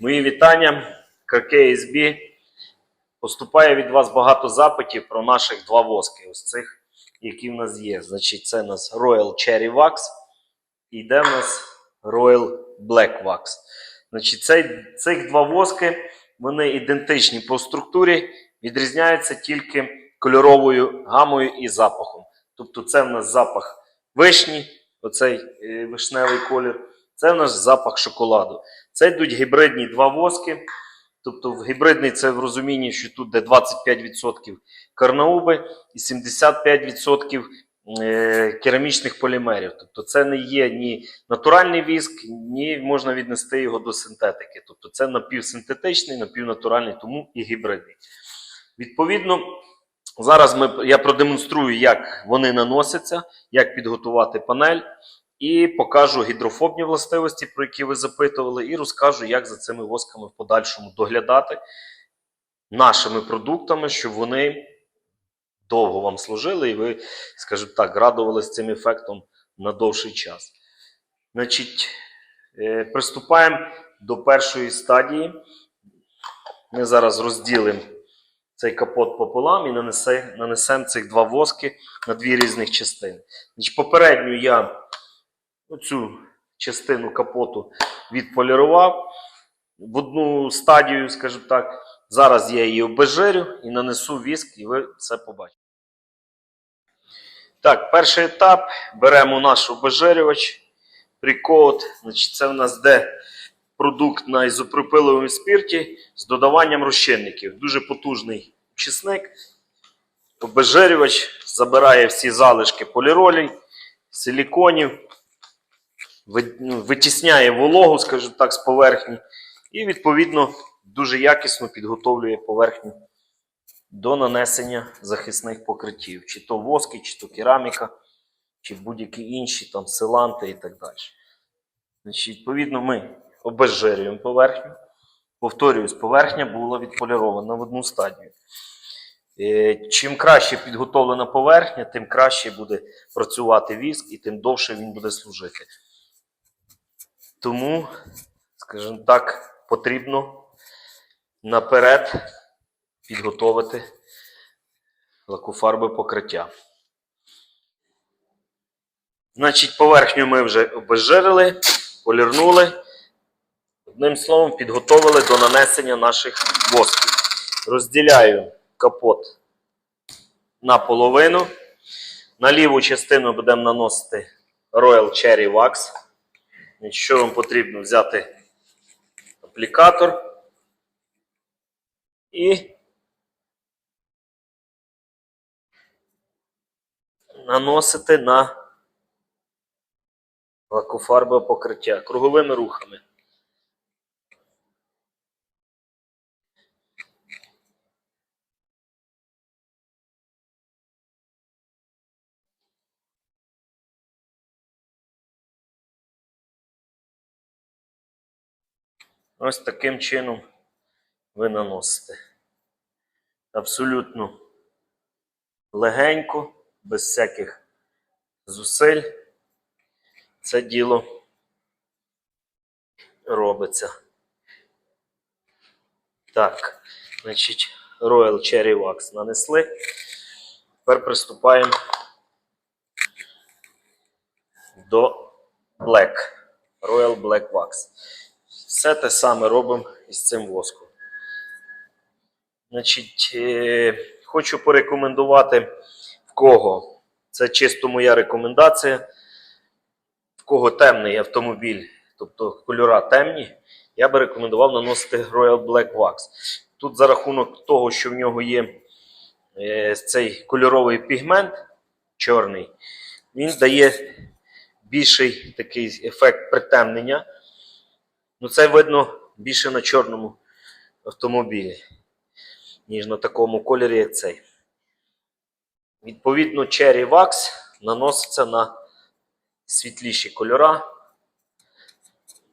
Мої вітання. ККСБ. Поступає від вас багато запитів про наших два воски. Ось цих, які в нас є. Значить, це у нас Royal Cherry Wax. І йде в нас Royal Black Wax. Значить, цей, цих два воски вони ідентичні по структурі, відрізняються тільки кольоровою гамою і запахом. Тобто, це в нас запах вишні, оцей е, вишневий колір. Це в нас запах шоколаду. Це йдуть гібридні два воски. Тобто в гібридний це в розумінні, що тут де 25% карнауби і 75% е, керамічних полімерів. Тобто це не є ні натуральний віск, ні можна віднести його до синтетики. Тобто це напівсинтетичний, напівнатуральний, тому і гібридний. Відповідно, зараз ми, я продемонструю, як вони наносяться, як підготувати панель. І покажу гідрофобні властивості, про які ви запитували, і розкажу, як за цими восками в подальшому доглядати нашими продуктами, щоб вони довго вам служили, і ви, скажімо так, радувалися цим ефектом на довший час. Значить, е, приступаємо до першої стадії. Ми зараз розділимо цей капот пополам і нанесемо цих два воски на дві різних частини. Значить, попередню я цю частину капоту відполірував в одну стадію, скажімо так. Зараз я її обезжирю і нанесу віск, і ви все побачите. Так, перший етап. Беремо наш обезжирювач, прикоут. Значить, це в нас де продукт на ізопропиловому спірті з додаванням розчинників. Дуже потужний чесник. Обезжирювач забирає всі залишки поліролій, силіконів витісняє вологу, скажімо так, з поверхні, і, відповідно, дуже якісно підготовлює поверхню до нанесення захисних покриттів, чи то воски, чи то кераміка, чи будь-які інші там силанти і так далі. Значить, відповідно, ми обезжирюємо поверхню. Повторююсь, поверхня була відполірована в одну стадію. Е, Чим краще підготовлена поверхня, тим краще буде працювати віск і тим довше він буде служити. Тому, скажімо так, потрібно наперед підготовити лакофарбове покриття. Значить, поверхню ми вже обезжирили, полірнули. Одним словом, підготовили до нанесення наших восків. Розділяю капот на половину. На ліву частину будемо наносити Royal Cherry Wax. Що вам потрібно взяти аплікатор і наносити на лакофарбове покриття круговими рухами. Ось таким чином ви наносите. Абсолютно легенько, без всяких зусиль. Це діло робиться. Так, значить, Royal Cherry Wax нанесли. Тепер приступаємо до Black. Royal Black Wax. Все те саме робимо із цим воском. Значить, е, хочу порекомендувати в кого. Це чисто моя рекомендація. В кого темний автомобіль, тобто кольора темні, я би рекомендував наносити Royal Black Wax. Тут за рахунок того, що в нього є е, цей кольоровий пігмент чорний, він дає більший такий ефект притемнення. Ну, це видно більше на чорному автомобілі, ніж на такому кольорі, як цей. Відповідно, Cherry Wax наноситься на світліші кольора.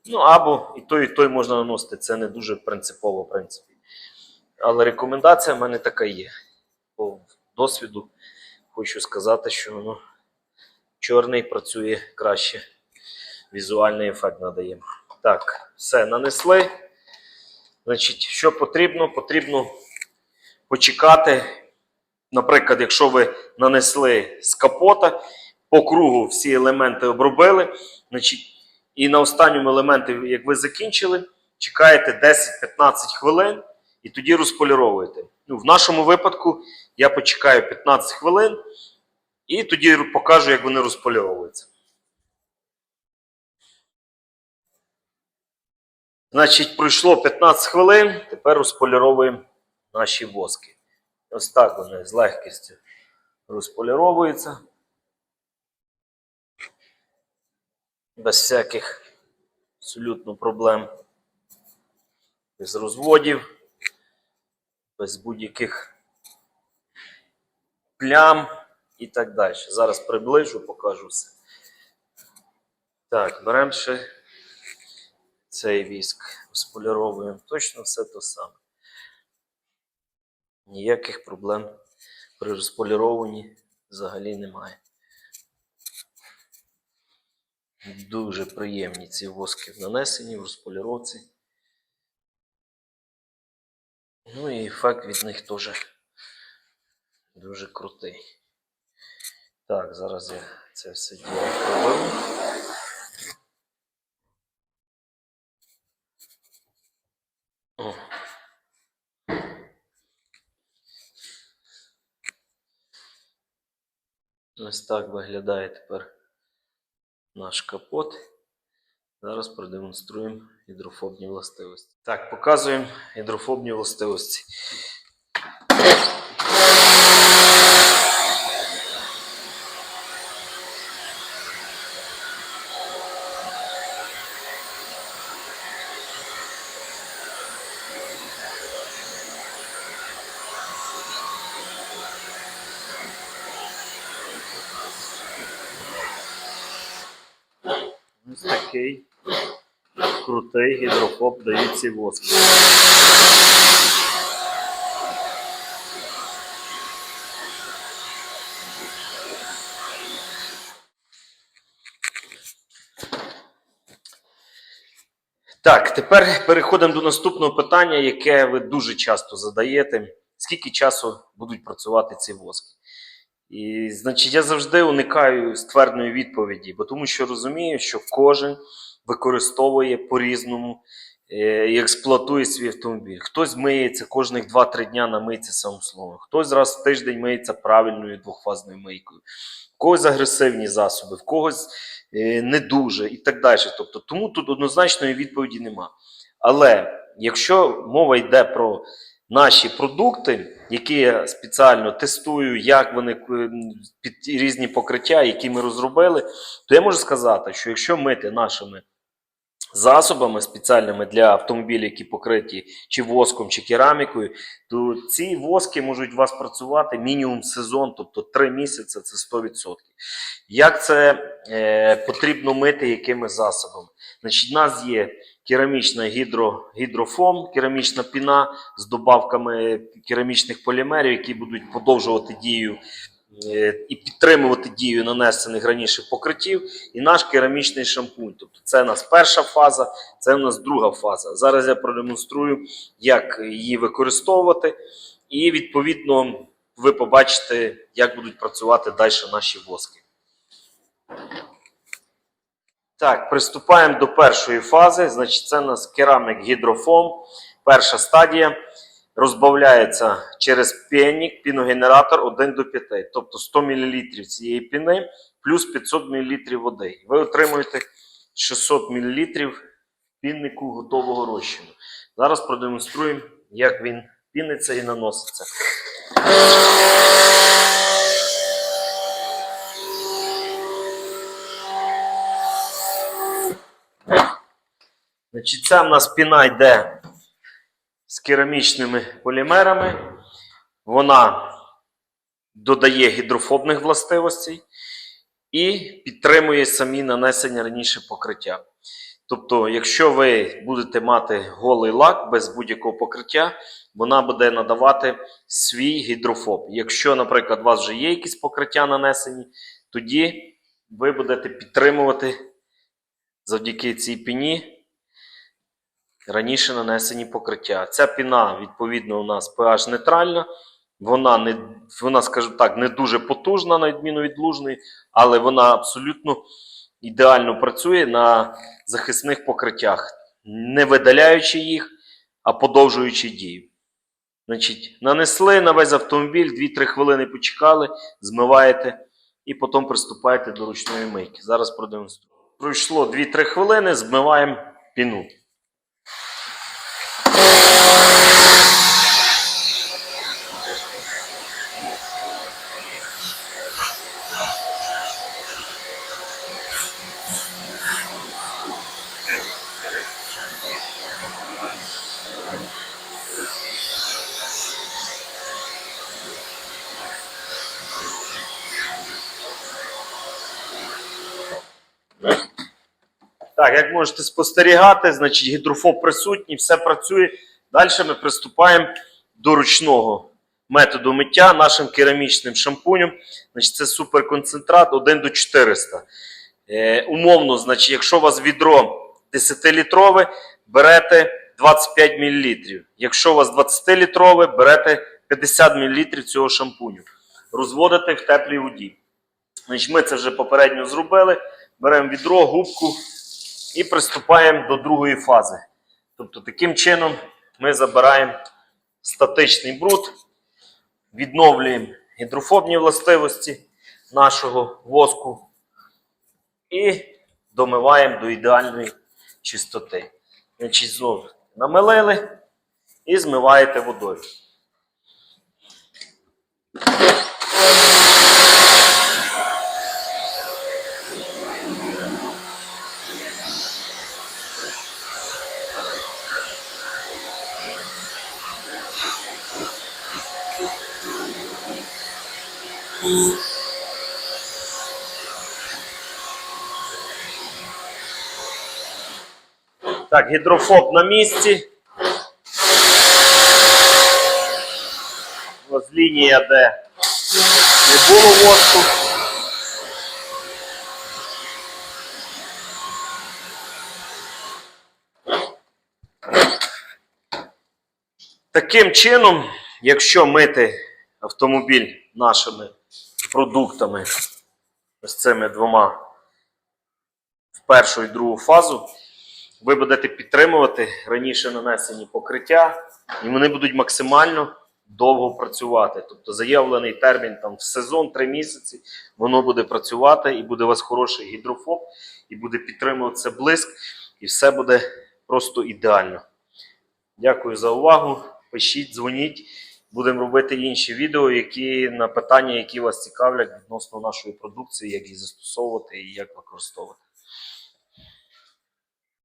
Ну, або і той, і той можна наносити. Це не дуже принципово, в принципі. Але рекомендація в мене така є. По досвіду хочу сказати, що ну, чорний працює краще. Візуальний ефект надає. Так, все нанесли. Значить, що потрібно? Потрібно почекати. Наприклад, якщо ви нанесли з капота, по кругу всі елементи обробили, значить, і на останньому елементі, як ви закінчили, чекаєте 10-15 хвилин і тоді розполіровуєте. Ну, в нашому випадку я почекаю 15 хвилин і тоді покажу, як вони розполіровуються. Значить, пройшло 15 хвилин, тепер розполіровуємо наші воски. Ось так вони з легкістю розполіровуються. Без всяких абсолютно проблем. Без розводів, без будь-яких плям і так далі. Зараз приближу, покажу все. Так, беремо ще цей віск, розполіровуємо. Точно все те саме. Ніяких проблем при розполірованні взагалі немає. Дуже приємні ці воски в нанесенні, в розполіровці. Ну і ефект від них теж дуже крутий. Так, зараз я це все діло пробив. Ось так виглядає тепер наш капот. Зараз продемонструємо гідрофобні властивості. Так, показуємо гідрофобні властивості. Ось такий крутий гідрофоб дають ці воски. Так, тепер переходимо до наступного питання, яке ви дуже часто задаєте. Скільки часу будуть працювати ці воски? І, значить, я завжди уникаю ствердної відповіді, бо тому що розумію, що кожен використовує по-різному е, і експлуатує свій автомобіль. Хтось миється кожних 2-3 дня на мийці самим словом, хтось раз в тиждень миється правильною двохфазною мийкою, в когось агресивні засоби, в когось е, не дуже і так далі. Тобто, тому тут однозначної відповіді нема. Але якщо мова йде про наші продукти, які я спеціально тестую, як вони е, під різні покриття, які ми розробили, то я можу сказати, що якщо мити нашими засобами спеціальними для автомобілів, які покриті чи воском, чи керамікою, то ці воски можуть у вас працювати мінімум сезон, тобто 3 місяці це 100%. Як це е, потрібно мити, якими засобами? Значить, у нас є керамічна гідро, гідрофом, керамічна піна з добавками керамічних полімерів, які будуть подовжувати дію е, і підтримувати дію нанесених раніше покриттів, і наш керамічний шампунь. Тобто це у нас перша фаза, це у нас друга фаза. Зараз я продемонструю, як її використовувати, і відповідно ви побачите, як будуть працювати далі наші воски. Так, приступаємо до першої фази. Значить, це у нас керамік гідрофом. Перша стадія розбавляється через пенік, піногенератор 1 до 5. Тобто 100 мл цієї піни плюс 500 мл води. Ви отримуєте 600 мл піннику готового розчину. Зараз продемонструємо, як він піниться і наноситься. Значить, ця в нас піна йде з керамічними полімерами. Вона додає гідрофобних властивостей і підтримує самі нанесення раніше покриття. Тобто, якщо ви будете мати голий лак без будь-якого покриття, вона буде надавати свій гідрофоб. Якщо, наприклад, у вас вже є якісь покриття нанесені, тоді ви будете підтримувати завдяки цій піні раніше нанесені покриття. Ця піна, відповідно, у нас pH нейтральна. Вона не вона, скажу так, не дуже потужна, на відміну від лужної, але вона абсолютно ідеально працює на захисних покриттях, не видаляючи їх, а подовжуючи дію. Значить, нанесли на весь автомобіль, 2-3 хвилини почекали, змиваєте і потім приступаєте до ручної мийки. Зараз продемонструю. Пройшло 2-3 хвилини, змиваємо піну. Thank you. Так, як можете спостерігати, значить гідрофоб присутній, все працює. Далі ми приступаємо до ручного методу миття нашим керамічним шампунем. Значить, це суперконцентрат 1 до 400. Е, умовно, значить, якщо у вас відро 10-літрове, берете 25 мл. Якщо у вас 20-літрове, берете 50 мл цього шампуню. Розводите в теплій воді. Значить, ми це вже попередньо зробили. Беремо відро, губку і приступаємо до другої фази. Тобто, таким чином ми забираємо статичний бруд, відновлюємо гідрофобні властивості нашого воску і домиваємо до ідеальної чистоти. Значить, знову намилили і змиваєте водою. Так, гідрофоб на місці. Ось лінія, де не було воску. Таким чином, якщо мити автомобіль нашими продуктами, ось цими двома в першу і другу фазу, ви будете підтримувати раніше нанесені покриття, і вони будуть максимально довго працювати. Тобто заявлений термін там в сезон 3 місяці, воно буде працювати і буде у вас хороший гідрофоб, і буде підтримуватися блиск, і все буде просто ідеально. Дякую за увагу. Пишіть, дзвоніть. Будемо робити інші відео, які на питання, які вас цікавлять відносно нашої продукції, як її застосовувати і як використовувати.